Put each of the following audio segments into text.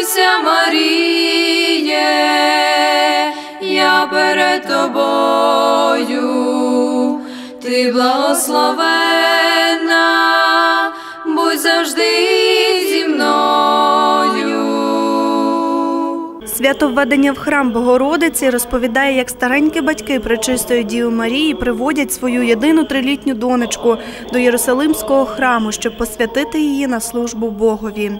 Радуйся, Маріє, я перед тобою, ти благословена, будь завжди Свято введення в храм Богородиці розповідає, як старенькі батьки Пречистої Діви Марії приводять свою єдину трилітню донечку до Єрусалимського храму, щоб посвятити її на службу Богові.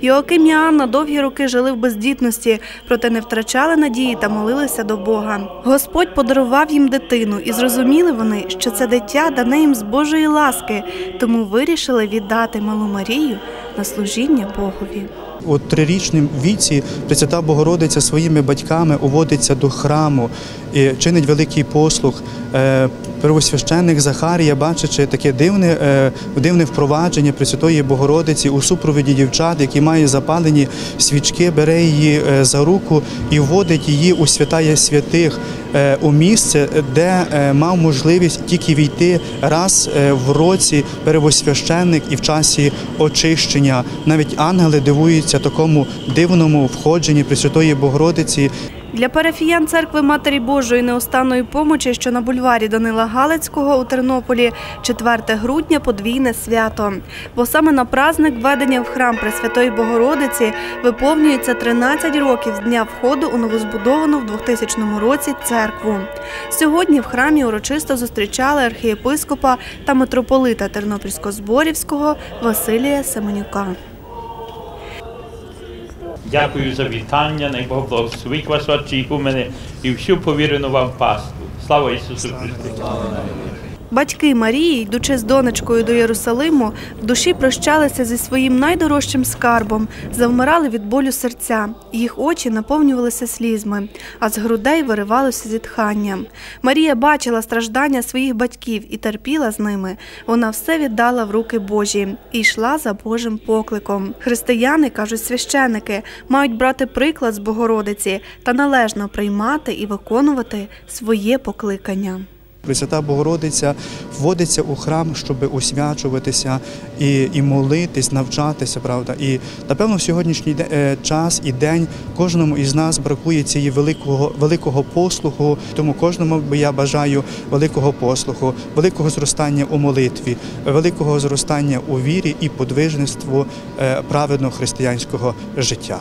Йоаким і Анна довгі роки жили в бездітності, проте не втрачали надії та молилися до Бога. Господь подарував їм дитину, і зрозуміли вони, що це дитя дане їм з Божої ласки, тому вирішили віддати малу Марію на служіння Богові. У трирічному віці Пресвята Богородиця своїми батьками уводиться до храму і чинить великий послуг. Первосвященник Захарія, бачачи таке дивне, е, дивне впровадження Пресвятої Богородиці у супровіді дівчат, які мають запалені свічки, бере її е, за руку і вводить її у святая святих е, у місце, де мав можливість тільки війти раз в році первосвященник і в часі очищення. Навіть ангели дивуються такому дивному входженні Пресвятої Богородиці. Для парафіян церкви Матері Божої неостанної помочі, що на бульварі Данила Галицького у Тернополі, 4 грудня подвійне свято. Бо саме на праздник введення в храм Пресвятої Богородиці виповнюється 13 років з дня входу у новозбудовану в 2000 році церкву. Сьогодні в храмі урочисто зустрічали архієпископа та митрополита Тернопільсько-Зборівського Василія Семенюка. Дякую за вітання, найбог благословить вас, отче мене, і всю повірену вам пасту. Слава Ісусу Христу! Батьки Марії, йдучи з донечкою до Єрусалиму, в душі прощалися зі своїм найдорожчим скарбом, завмирали від болю серця. Їх очі наповнювалися слізьми, а з грудей виривалося зітхання. Марія бачила страждання своїх батьків і терпіла з ними. Вона все віддала в руки Божі і йшла за Божим покликом. Християни, кажуть священики, мають брати приклад з Богородиці та належно приймати і виконувати своє покликання. Пресвята Богородиця вводиться у храм, щоб освячуватися і, і молитись, навчатися, правда. І напевно в сьогоднішній е, час і день кожному із нас бракує цієї великого, великого послуху. Тому кожному я бажаю великого послуху, великого зростання у молитві, великого зростання у вірі і подвижництву е, праведного християнського життя.